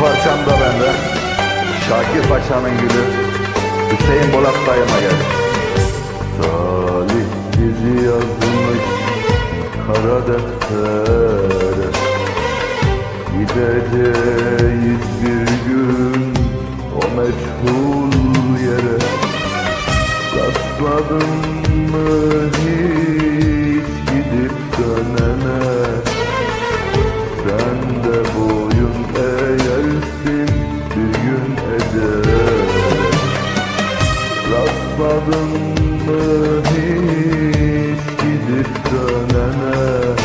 parçam da benden. Şakir Paşa'nın gülü. Hüseyin Bolat dayıma gel. Talih bizi yazmış kara deftere. Gideceğiz bir gün o meçhul yere. Rastladın mı hiç Rastladın mı hiç gidip dönene?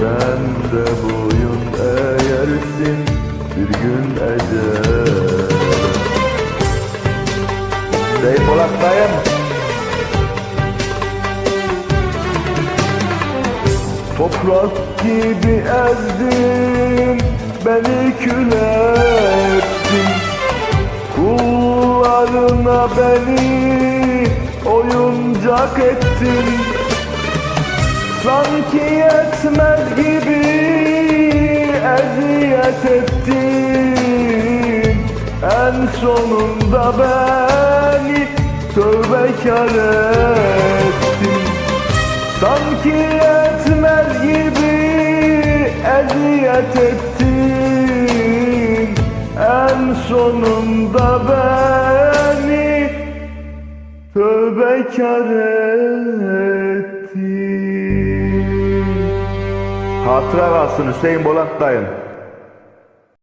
Sen de boyun eğersin bir gün ecele Dey Polat dayım. Toprak gibi ezdin Beni oyuncak ettin. Sanki yetmez gibi eziyet ettin. En sonunda beni tövbekar ettin. Sanki yetmez gibi eziyet ettin. En sonunda beni tövbekar ettin Hatıra kalsın Hüseyin Bolat dayım